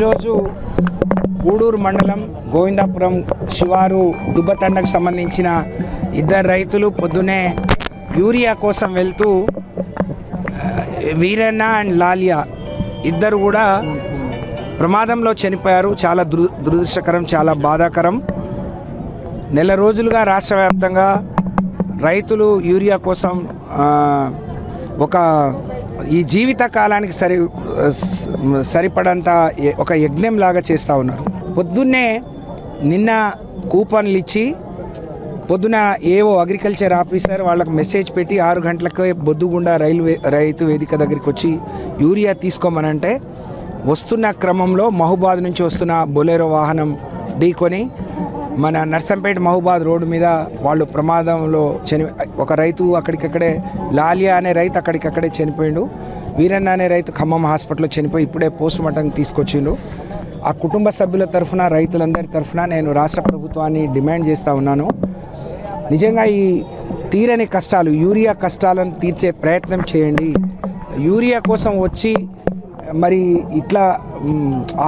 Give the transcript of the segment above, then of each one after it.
ఈరోజు గూడూరు మండలం గోవిందాపురం శివారు దుబ్బతండకు సంబంధించిన ఇద్దరు రైతులు పొద్దునే యూరియా కోసం వెళ్తూ వీరన్న అండ్ లాలియా ఇద్దరు కూడా ప్రమాదంలో చనిపోయారు. చాలా దుర దురదృష్టకరం చాలా బాధాకరం. నెల రోజులుగా రాష్ట్ర వ్యాప్తంగా రైతులు యూరియా కోసం ఒక ఈ జీవిత కాలానికి సరి సరిపడంత ఒక యజ్ఞంలాగా చేస్తూ ఉన్నారు. పొద్దున్నే నిన్న కూపన్లు ఇచ్చి పొద్దున ఏవో అగ్రికల్చర్ ఆఫీసర్ వాళ్ళకి మెసేజ్ పెట్టి ఆరు గంటలకే బొద్దుగుండా రైల్వే రైతు వేదిక దగ్గరికి వచ్చి యూరియా తీసుకోమనంటే వస్తున్న క్రమంలో మహుబాద్ నుంచి వస్తున్న బొలేరో వాహనం ఢీకొని మన నర్సంపేట మహబాద్ రోడ్డు మీద వాళ్ళు ప్రమాదంలో చని ఒక రైతు అక్కడికక్కడే లాలియా అనే రైతు అక్కడికక్కడే చనిపోయిండు. వీరన్న అనే రైతు ఖమ్మం హాస్పిటల్లో చనిపోయి ఇప్పుడే పోస్ట్ మార్టం తీసుకొచ్చిండు. ఆ కుటుంబ సభ్యుల తరఫున రైతులందరి తరఫున నేను రాష్ట్ర ప్రభుత్వాన్ని డిమాండ్ చేస్తూ ఉన్నాను. నిజంగా ఈ తీరని కష్టాలు యూరియా కష్టాలను తీర్చే ప్రయత్నం చేయండి. యూరియా కోసం వచ్చి మరి ఇట్లా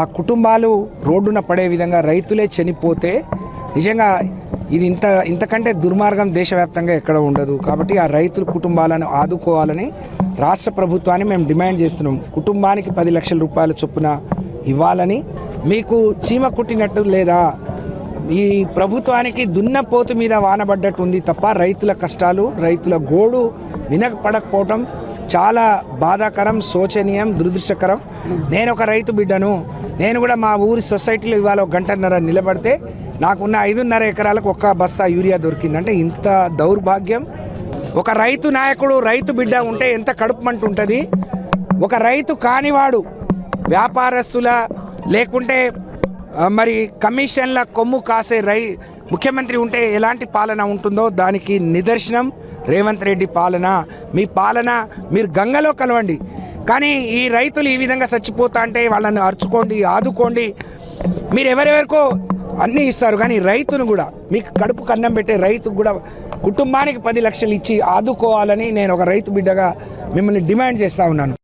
ఆ కుటుంబాలు రోడ్డున పడే విధంగా రైతులే చనిపోతే నిజంగా ఇది ఇంత ఇంతకంటే దుర్మార్గం దేశవ్యాప్తంగా ఎక్కడ ఉండదు. కాబట్టి ఆ రైతుల కుటుంబాలను ఆదుకోవాలని రాష్ట్ర ప్రభుత్వాన్ని మేము డిమాండ్ చేస్తున్నాం. కుటుంబానికి పది లక్షల రూపాయల చొప్పున ఇవ్వాలని మీకు చీమ కుట్టినట్టు లేదా ఈ ప్రభుత్వానికి దున్నపోతు మీద వానబడ్డట్టు ఉంది తప్ప రైతుల కష్టాలు రైతుల గోడు వినపడకపోవటం చాలా బాధాకరం శోచనీయం దురదృష్టకరం. నేను ఒక రైతు బిడ్డను. నేను కూడా మా ఊరి సొసైటీలో ఇవాళ గంటన్నర నిలబడితే నాకున్న ఐదున్నర ఎకరాలకు ఒక్క బస్తా యూరియా దొరికిందంటే ఇంత దౌర్భాగ్యం. ఒక రైతు నాయకుడు రైతు బిడ్డ ఉంటే ఎంత కడుపుమంటు ఉంటుంది ఒక రైతు కానివాడు వ్యాపారస్తుల లేకుంటే మరి కమిషన్ల కొమ్ము కాసే రై ముఖ్యమంత్రి ఉంటే ఎలాంటి పాలన ఉంటుందో దానికి నిదర్శనం. రేవంత్ రెడ్డి పాలన. మీ పాలన మీరు గంగలో కలవండి. కానీ ఈ రైతులు ఈ విధంగా చచ్చిపోతా అంటే వాళ్ళని అరుచుకోండి ఆదుకోండి. మీరు ఎవరెవరికో అన్నీ ఇస్తారు కానీ రైతును కూడా మీకు కడుపు కన్నం పెట్టే రైతుకు కూడా కుటుంబానికి పది లక్షలు ఇచ్చి ఆదుకోవాలని నేను ఒక రైతు బిడ్డగా మిమ్మల్ని డిమాండ్ చేస్తూ ఉన్నాను.